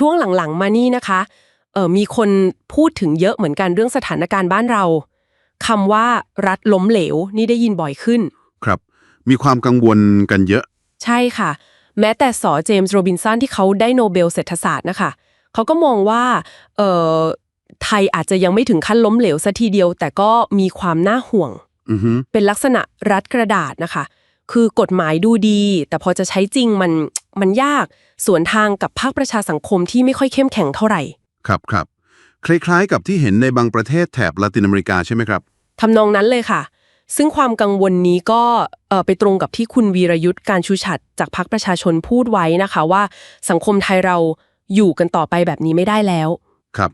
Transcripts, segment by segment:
ช่วงหลังๆ มานี่นะคะเออมีคนพูดถึงเยอะเหมือนกันเรื่องสถานการณ์บ้านเราคำว่ารัฐล้มเหลวนี่ได้ยินบ่อยขึ้น ครับ มีความกังวลกันเยอะ ใช่ค่ะ แม้แต่สอเจมส์โรบินสันที่เขาได้โนเบลเศรษฐศาสตร์นะคะเขาก็มองว่าเอ่อไทยอาจจะยังไม่ถึงขั้นล้มเหลวซะทีเดียว แต่ก็มีความน่าห่วงอือฮึเป็นลักษณะรัฐกระดาษนะคะ คือกฎหมายดูดี แต่พอจะใช้จริงมัน มันยากสวนทางกับภาคประชาสังคมที่ไม่ค่อยเข้มแข็งเท่าไหร่ ครับครับคล้ายๆ กับที่เห็นในบางประเทศแถบละตินอเมริกาใช่ไหมครับทำนองนั้นเลยค่ะ ซึ่งความกังวลนี้ก็เอ่อไปตรงกับที่คุณวีรยุทธ์การชูชัดจากพรรคประชาชนพูดไว้นะคะว่า สังคมไทยเราอยู่กันต่อไปแบบนี้ไม่ได้แล้ว ครับ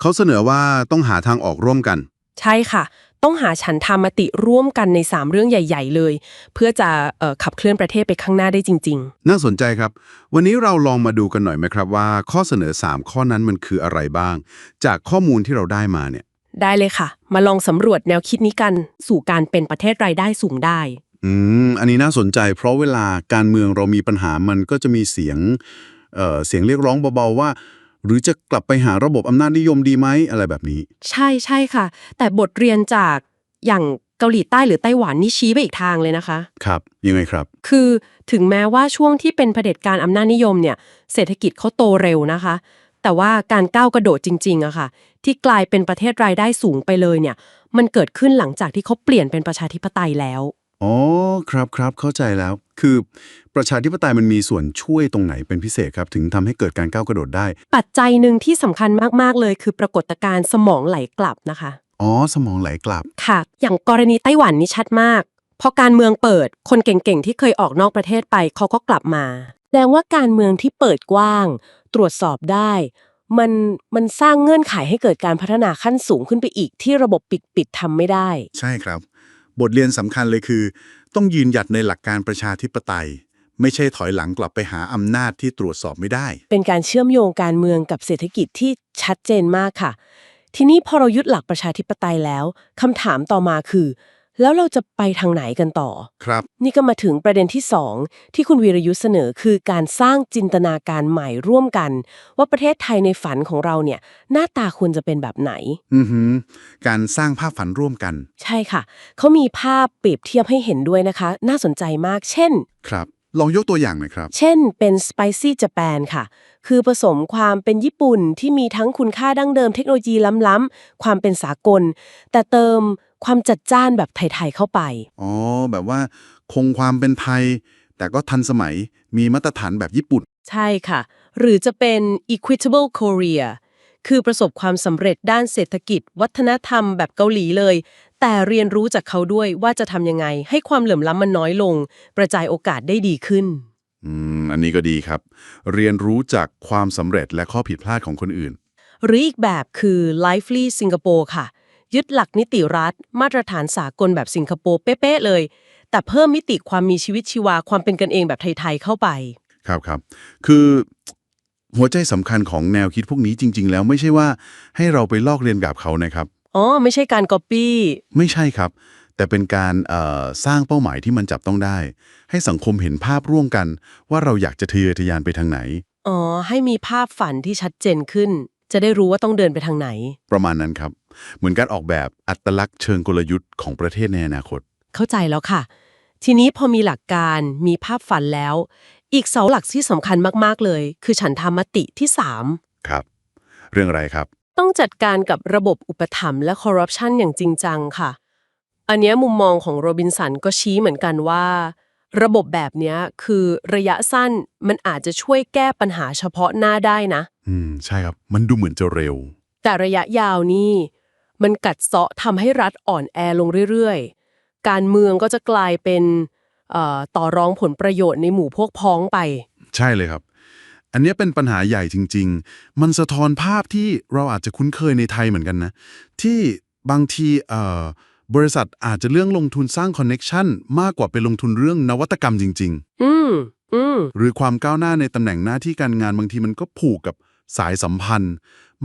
เขาเสนอว่าต้องหาทางออกร่วมกัน ใช่ค่ะ ต้องหาฉันทามติร่วมกันใน 3 เรื่องใหญ่ ๆ เลย เพื่อจะเอ่อขับเคลื่อนประเทศไปข้างหน้าได้จริงน่าสนใจครับ วันนี้เราลองมาดูกันหน่อยไหมครับว่า ข้อเสนอ 3 ข้อนั้นมันคืออะไรบ้าง จากข้อมูลที่เราได้มาเนี่ยๆได้เลยค่ะ มาลองสำรวจแนวคิดนี้กันสู่การเป็นประเทศรายได้สูงได้อืมอันนี้น่าสนใจ เพราะเวลาการเมืองเรามีปัญหามันก็จะมีเสียงเอ่อเสียงเรียกร้องเบาๆว่า หรือจะกลับไปหาระบบอำนาจนิยมดีไหมอะไรแบบนี้ ใช่ใช่ค่ะ แต่บทเรียนจากอย่างเกาหลีใต้หรือไต้หวันนี่ชี้ไปอีกทางเลยนะคะ ครับ ยังไงครับ คือถึงแม้ว่าช่วงที่เป็นเผด็จการอำนาจนิยมเนี่ยเศรษฐกิจเขาโตเร็วนะคะ แต่ว่าการก้าวกระโดดจริงๆอะค่ะ ที่กลายเป็นประเทศรายได้สูงไปเลยเนี่ย มันเกิดขึ้นหลังจากที่เขาเปลี่ยนเป็นประชาธิปไตยแล้ว อ๋อครับครับเข้าใจแล้ว คือประชาธิปไตยมันมีส่วนช่วยตรงไหนเป็นพิเศษครับ ถึงทำให้เกิดการก้าวกระโดดได้ ปัจจัยหนึ่งที่สำคัญมาก ๆ เลยคือปรากฏการณ์สมองไหลกลับนะคะ อ๋อ สมองไหลกลับ ค่ะ อย่างกรณีไต้หวันนี่ชัดมาก พอการเมืองเปิด คนเก่งๆ ที่เคยออกนอกประเทศไปเขาก็กลับมา แสดงว่าการเมืองที่เปิดกว้าง ตรวจสอบได้ มันมันสร้างเงื่อนไขให้เกิดการพัฒนาขั้นสูงขึ้นไปอีกที่ระบบปิดๆทำไม่ได้ ใช่ครับ บทเรียนสำคัญเลยคือ ต้องยืนหยัดในหลักการประชาธิปไตย ไม่ใช่ถอยหลังกลับไปหาอำนาจที่ตรวจสอบไม่ได้ เป็นการเชื่อมโยงการเมืองกับเศรษฐกิจที่ชัดเจนมากค่ะ ทีนี้พอเรายึดหลักประชาธิปไตยแล้วคำถามต่อมาคือ แล้วเราจะไปทางไหนกันต่อ ครับ นี่ก็มาถึงประเด็นที่ 2 ที่คุณวีรยุทธ์เสนอคือการสร้างจินตนาการใหม่ร่วมกัน ว่าประเทศไทยในฝันของเราเนี่ย หน้าตาควรจะเป็นแบบไหน อือหือ การสร้างภาพฝันร่วมกัน ใช่ค่ะ เขามีภาพเปรียบเทียบให้เห็นด้วยนะคะ น่าสนใจมาก เช่น ครับ ลองยกตัวอย่างหน่อยครับ เช่นเป็น Spicy Japan ค่ะ คือผสมความเป็นญี่ปุ่นที่มีทั้งคุณค่าดั้งเดิมเทคโนโลยีล้ำๆ ความเป็นสากล แต่เติมความจัดจ้านแบบไทยๆเข้าไป อ๋อ แบบว่าคงความเป็นไทย แต่ก็ทันสมัยมีมาตรฐานแบบญี่ปุ่น ใช่ค่ะ หรือจะเป็น Equitable Korea คือประสบความสำเร็จด้านเศรษฐกิจ วัฒนธรรมแบบเกาหลีเลย แต่เรียนรู้จากเขาด้วยว่าจะทำยังไง ให้ความเหลื่อมล้ำมันน้อยลง กระจายโอกาสได้ดีขึ้น อืม อันนี้ก็ดีครับ เรียนรู้จากความสำเร็จและข้อผิดพลาดของคนอื่น หรืออีกแบบคือ Lively Singapore ค่ะ ยึดหลักนิติรัฐ มาตรฐานสากลแบบสิงคโปร์เป๊ะๆเลย แต่เพิ่มมิติความมีชีวิตชีวาความเป็นกันเองแบบไทย ๆ เข้าไป ครับครับ คือหัวใจสำคัญของแนวคิดพวกนี้จริง ๆ แล้วไม่ใช่ว่าให้เราไปลอกเรียนแบบเขานะครับ อ๋อ ไม่ใช่การก๊อปปี้ไม่ใช่ครับ แต่เป็นการเอ่อสร้างเป้าหมายที่มันจับต้องได้ ให้สังคมเห็นภาพร่วมกัน ว่าเราอยากจะทะเยอทะยานไปทางไหน อ๋อ ให้มีภาพฝันที่ชัดเจนขึ้น จะได้รู้ว่าต้องเดินไปทางไหน ประมาณนั้นครับ เหมือนการออกแบบอัตลักษณ์เชิงกลยุทธ์ของประเทศในอนาคต เข้าใจแล้วค่ะ ทีนี้พอมีหลักการมีภาพฝันแล้ว อีกเสาหลักที่สำคัญมากๆเลย คือฉันทามติที่ 3 ครับ เรื่องอะไรครับ ต้องจัดการกับระบบอุปถัมภ์และคอร์รัปชันอย่างจริงจังค่ะ อันเนี้ยมุมมองของโรบินสันก็ชี้เหมือนกันว่า ระบบแบบเนี้ยคือระยะสั้นมันอาจจะช่วยแก้ปัญหาเฉพาะหน้าได้นะ อืม ใช่ครับ มันดูเหมือนจะเร็ว แต่ระยะยาวนี่ มันกัดเซาะทำให้รัฐอ่อนแอลงเรื่อยๆ การเมืองก็จะกลายเป็นเอ่อต่อรองผลประโยชน์ในหมู่พวกพ้องไป ใช่เลยครับ อันเนี้ยเป็นปัญหาใหญ่จริง ๆ มันสะท้อนภาพที่เราอาจจะคุ้นเคยในไทยเหมือนกันนะ ที่บางทีเอ่อบริษัทอาจจะเรื่องลงทุนสร้างคอนเน็ชันมากกว่าไปลงทุนเรื่องนวัตกรรมจริงอืมอืมๆหรือความก้าวหน้าในตำแหน่งหน้าที่การงานบางทีมันก็ผูกกับสายสัมพันธ์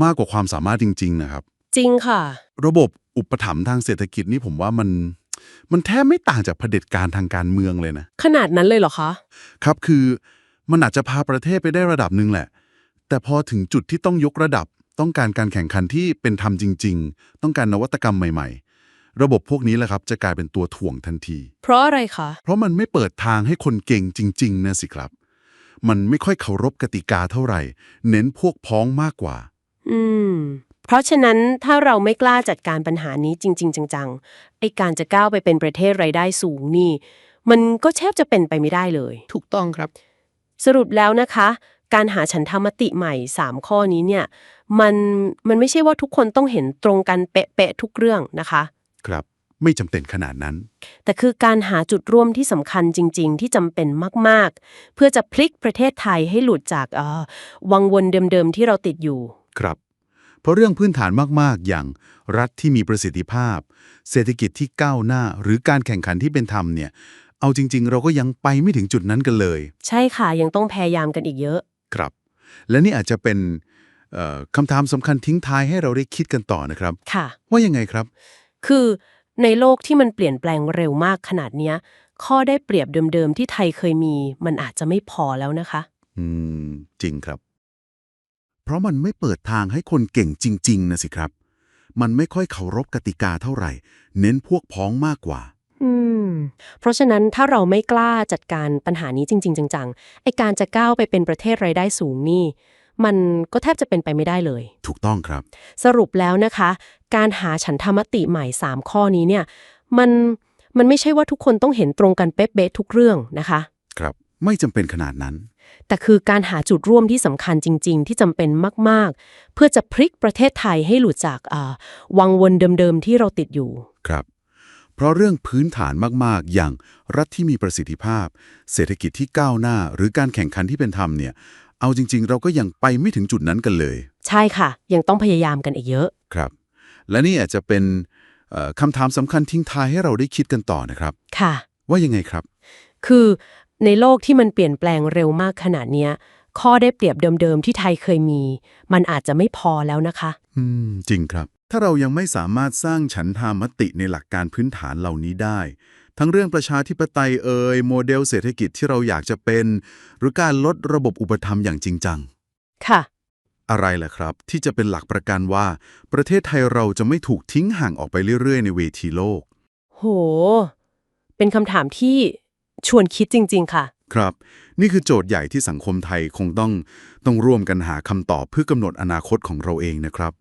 มากกว่าความสามารถจริง ๆ นะครับ จริงค่ะ ระบบอุปถัมภ์ทางเศรษฐกิจนี่ผมว่ามันมันแทบไม่ต่างจากเผด็จการทางการเมืองเลยนะ ขนาดนั้นเลยเหรอคะ ครับคือมันอาจจะพาประเทศไปได้ระดับหนึ่งแหละ แต่พอถึงจุดที่ต้องยกระดับ ต้องการการแข่งขันที่เป็นธรรมจริง ๆ ต้องการนวัตกรรมใหม่ ๆ ระบบพวกนี้แหละครับจะกลายเป็นตัวถ่วงทันที เพราะอะไรคะ เพราะมันไม่เปิดทางให้คนเก่งจริง ๆนะสิครับ มันไม่ค่อยเคารพกติกาเท่าไหร่ เน้นพวกพ้องมากกว่า อืม เพราะฉะนั้นถ้าเราไม่กล้าจัดการปัญหานี้จริง ๆ จังๆไอการจะก้าวไปเป็นประเทศรายได้สูงนี่ มันก็แทบจะเป็นไปไม่ได้เลย ถูกต้องครับ สรุปแล้วนะคะ การหาฉันทามติใหม่ 3 ข้อนี้เนี่ย มันมันไม่ใช่ว่าทุกคนต้องเห็นตรงกันเป๊ะๆทุกเรื่องนะคะ ครับ ไม่จำเป็นขนาดนั้น แต่คือการหาจุดร่วมที่สำคัญจริง ๆ ที่จำเป็นมากๆ เพื่อจะพลิกประเทศไทยให้หลุดจากเอ่อวังวนเดิมๆที่เราติดอยู่ ครับ เพราะเรื่องพื้นฐานมาก ๆ อย่างรัฐที่มีประสิทธิภาพ เศรษฐกิจที่ก้าวหน้า หรือการแข่งขันที่เป็นธรรมเนี่ย เอาจริง ๆ เราก็ยังไปไม่ถึงจุดนั้นกันเลย ใช่ค่ะ ยังต้องพยายามกันอีกเยอะ ครับ และนี่อาจจะเป็นเอ่อคำถามสำคัญทิ้งท้ายให้เราได้คิดกันต่อนะครับ ค่ะ ว่ายังไงครับ คือในโลกที่มันเปลี่ยนแปลงเร็วมากขนาดเนี้ย ข้อได้เปรียบเดิมๆที่ไทยเคยมี มันอาจจะไม่พอแล้วนะคะ อืม จริงครับเพ ราะมันไม่เปิดทางให้คนเก่งจริง ๆ นะสิครับ มันไม่ค่อยเคารพกติกาเท่าไหร่ เน้นพวกพ้องมากกว่า อืม เพราะฉะนั้นถ้าเราไม่กล้าจัดการปัญหานี้จริง ๆ จังๆ ไอการจะก้าวไปเป็นประเทศรายได้สูงนี่ มันก็แทบจะเป็นไปไม่ได้เลย ถูกต้องครับ สรุปแล้วนะคะ การหาฉันธรรมติใหม่ 3 ข้อนี้เนี่ย มันมันไม่ใช่ว่าทุกคนต้องเห็นตรงกันเป๊ะๆทุกเรื่องนะคะ ครับ ไม่จำเป็นขนาดนั้น แต่คือการหาจุดร่วมที่สำคัญจริง ๆ ที่จำเป็นมาก ๆ เพื่อจะพลิกประเทศไทยให้หลุดจากอ่าวังวนเดิม ๆ ที่เราติดอยู่ ครับ เพราะเรื่องพื้นฐานมาก ๆ อย่างรัฐที่มีประสิทธิภาพ เศรษฐกิจที่ก้าวหน้า หรือการแข่งขันที่เป็นธรรมเนี่ย เอาจริง ๆ เราก็ยังไปไม่ถึงจุดนั้นกันเลย ใช่ค่ะ ยังต้องพยายามกันอีกเยอะ ครับ และนี่อาจจะเป็นเอ่อคำถามสำคัญทิ้งท้ายให้เราได้คิดกันต่อนะครับ ค่ะ ว่ายังไงครับ คือ ในโลกที่มันเปลี่ยนแปลงเร็วมากขนาดเนี้ย ข้อได้เปรียบเดิมๆที่ไทยเคยมี มันอาจจะไม่พอแล้วนะคะ อืม จริงครับ ถ้าเรายังไม่สามารถสร้างฉันทามติในหลักการพื้นฐานเหล่านี้ได้ ทั้งเรื่องประชาธิปไตยเอ่ยโมเดลเศรษฐกิจที่เราอยากจะเป็น หรือการลดระบบอุปถัมภ์อย่างจริงจัง ค่ะ อะไรล่ะครับ ที่จะเป็นหลักประกันว่า ประเทศไทยเราจะไม่ถูกทิ้งห่างออกไปเรื่อยๆ ในเวทีโลก โห เป็นคำถามที่ ชวนคิดจริง ๆ ค่ะ ครับ นี่คือโจทย์ใหญ่ที่สังคมไทยคงต้องต้องร่วมกันหาคำตอบเพื่อกำหนดอนาคตของเราเองนะครับ